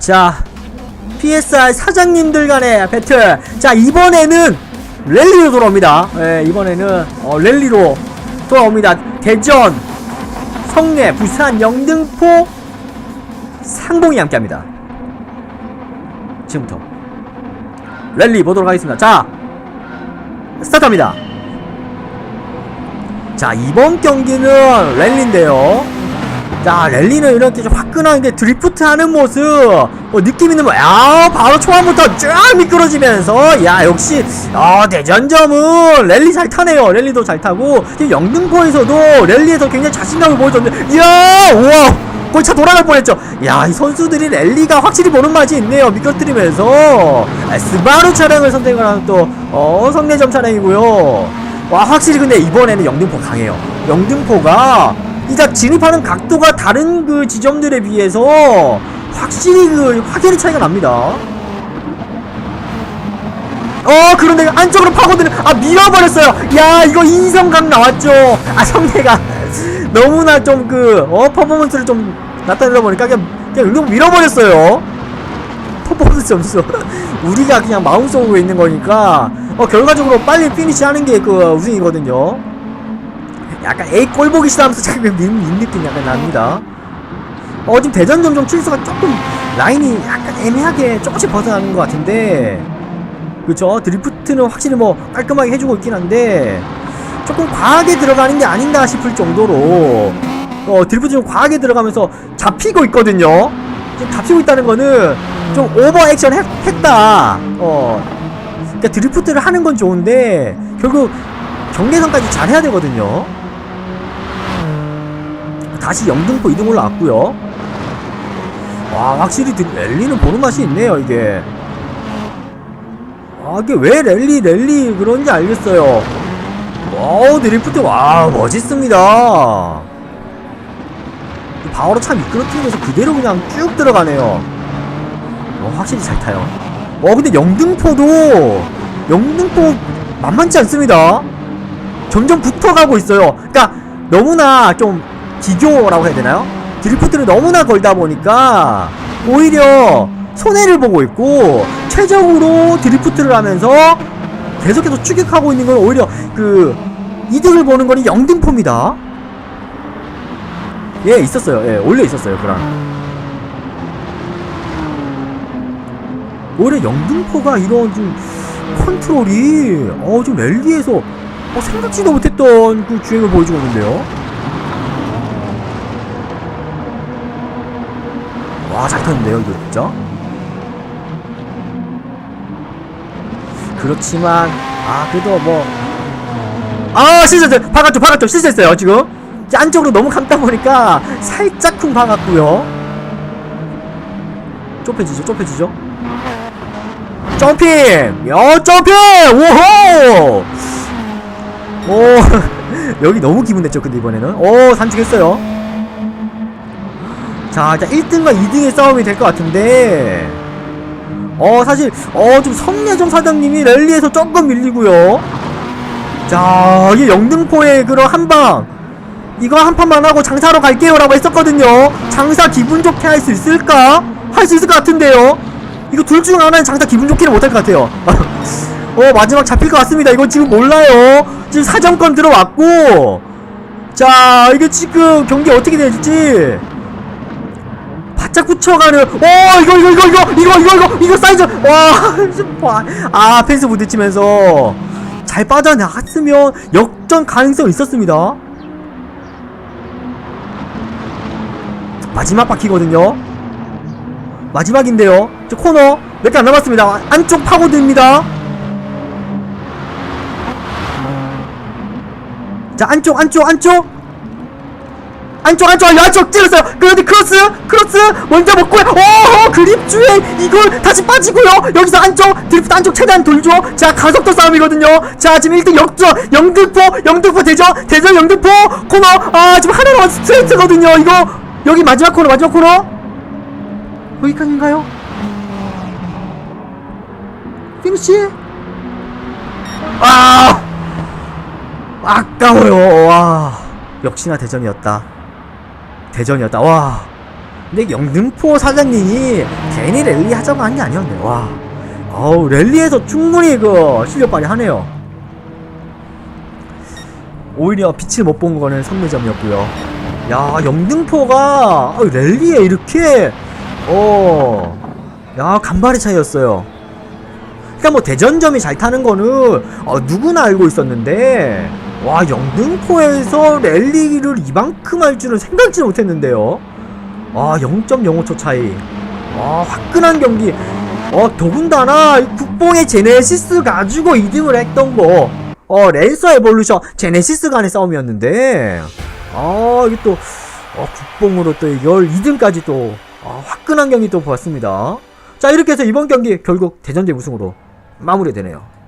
자, PSR 사장님들 간의 배틀. 자, 이번에는 랠리로 돌아옵니다. 예, 이번에는 어, 랠리로 돌아옵니다. 대전, 성내, 부산, 영등포, 상봉이 함께합니다. 지금부터 랠리 보도록 하겠습니다. 자, 스타트합니다. 자, 이번 경기는 랠리인데요. 자, 랠리는 이렇게 좀 화끈하게 드리프트 하는 모습, 어, 느낌 있는 거, 야, 바로 초반부터 쫙 미끄러지면서, 야, 역시, 어, 대전점은 랠리 잘 타네요. 랠리도 잘 타고, 지금 영등포에서도 랠리에서 굉장히 자신감을 보여줬는데, 이야, 우와! 거의 차 돌아갈 뻔했죠. 야, 이 선수들이 랠리가 확실히 보는 맛이 있네요. 미끄러뜨리면서. 아, 스바루 차량을 선택을 하는 또, 어, 성내점 차량이고요. 와, 확실히 근데 이번에는 영등포 강해요. 영등포가, 이자 진입하는 각도가 다른 그 지점들에 비해서 확실히 그 확연히 차이가 납니다. 어 그런데 안쪽으로 파고드는 아 밀어버렸어요. 야 이거 인성각 나왔죠. 아 성대가 너무나 좀 그어 퍼포먼스를 좀 나타내다 보니까 그냥 그냥 밀어버렸어요. 퍼포먼스 점수 우리가 그냥 마음속으로 있는 거니까 어 결과적으로 빨리 피니시 하는 게 그 우승이거든요. 약간 에이 꼴 보기 싫어하면서 자꾸 민, 민 느낌 약간 납니다. 어 지금 대전 점점 출수가 조금 라인이 약간 애매하게 조금씩 벗어나는 것 같은데. 그쵸? 드리프트는 확실히 뭐 깔끔하게 해주고 있긴 한데 조금 과하게 들어가는 게 아닌가 싶을 정도로. 어 드리프트 좀 과하게 들어가면서 잡히고 있거든요. 지금 잡히고 있다는 거는 좀 오버 액션 했, 했다. 어. 그러니까 드리프트를 하는 건 좋은데 결국 경계선까지 잘 해야 되거든요 다시 영등포 이동 올라왔고요. 와 확실히 드- 랠리는 보는 맛이 있네요 이게. 아 이게 왜 랠리 랠리 그런지 알겠어요. 와우 드리프트. 와 멋있습니다. 바로 차 미끄러뜨리면서 그대로 그냥 쭉 들어가네요. 어, 확실히 잘 타요. 어 근데 영등포도 영등포 만만치 않습니다. 점점 붙어가고 있어요. 그러니까 너무나 좀 기교라고 해야 되나요? 드리프트를 너무나 걸다 보니까 오히려 손해를 보고 있고 최적으로 드리프트를 하면서 계속해서 추격하고 있는 건 오히려 그 이득을 보는 거는 영등포입니다. 예, 있었어요. 예, 원래 있었어요. 그랑. 오히려 영등포가 이런 좀 컨트롤이 어 좀 랠리에서 어, 생각지도 못했던 그 주행을 보여주고 있는데요. 와, 잘 탔는데요, 이거 진짜? 그렇지만, 아, 그래도 뭐. 아, 실수했어요. 박았죠, 박았죠. 실수했어요, 지금. 안쪽으로 너무 감다 보니까 살짝쿵 박았고요 좁혀지죠, 좁혀지죠. 점핑! 야, 점핑! 오호! 오, 여기 너무 기분 냈죠, 근데 이번에는. 오, 산책했어요. 자, 일단 1등과 2등의 싸움이 될 것 같은데, 어, 사실, 어, 좀 성내정 사장님이 랠리에서 조금 밀리고요. 자, 이게 영등포의 그런 한 방. 이거 한 판만 하고 장사로 갈게요. 라고 했었거든요. 장사 기분 좋게 할 수 있을까? 할 수 있을 것 같은데요. 이거 둘 중 하나는 장사 기분 좋게는 못할 것 같아요. 어, 마지막 잡힐 것 같습니다. 이거 지금 몰라요. 지금 사정권 들어왔고. 자, 이게 지금 경기 어떻게 될지. 바짝 붙여가는 오 이거 이거 이거 이거 이거 이거 이거 이거 사이즈. 와 아, 펜스 부딪히면서 잘 빠져나갔으면 역전 가능성 있었습니다. 마지막 바퀴거든요. 마지막인데요. 저 코너 몇 개 안 남았습니다. 안쪽 파고듭니다. 자 안쪽 안쪽 안쪽 안쪽 안쪽 안쪽 찔렀어요. 그런데 크로스 크로스 먼저 먹고요 오 그립 주에 이걸 다시 빠지고요. 여기서 안쪽 드리프트 안쪽 최대한 돌죠. 자 가속도 싸움이거든요. 자 지금 1등 역전 영등포 영등포 대전 대전 영등포? 코너 아 지금 하나로 스트레이트거든요. 이거 여기 마지막 코너 마지막 코너? 여기까지인가요? 피니시 아! 아까워요. 와 역시나 대전이었다 대전이었다 와 근데 영등포 사장님이 괜히 랠리 하자고 한 게 아니었네. 와. 어우, 랠리에서 충분히 그 실력 발휘하네요. 오히려 빛을 못 본 거는 선매점이었고요. 야, 영등포가 어, 랠리에 이렇게 어, 야 간발의 차이였어요. 그러니까 뭐 대전점이 잘 타는 거는 어, 누구나 알고 있었는데 와 영등포에서 랠리를 이만큼 할 줄은 생각지 못했는데요. 아 0.05초 차이. 아 화끈한 경기. 어 더군다나 이 국뽕의 제네시스 가지고 2등을 했던 거. 어 랜서 에볼루션 제네시스 간의 싸움이었는데 아 이게 또 어, 국뽕으로 또 이걸 2등까지 또 아, 화끈한 경기 또 보았습니다. 자 이렇게 해서 이번 경기 결국 대전제 우승으로 마무리되네요.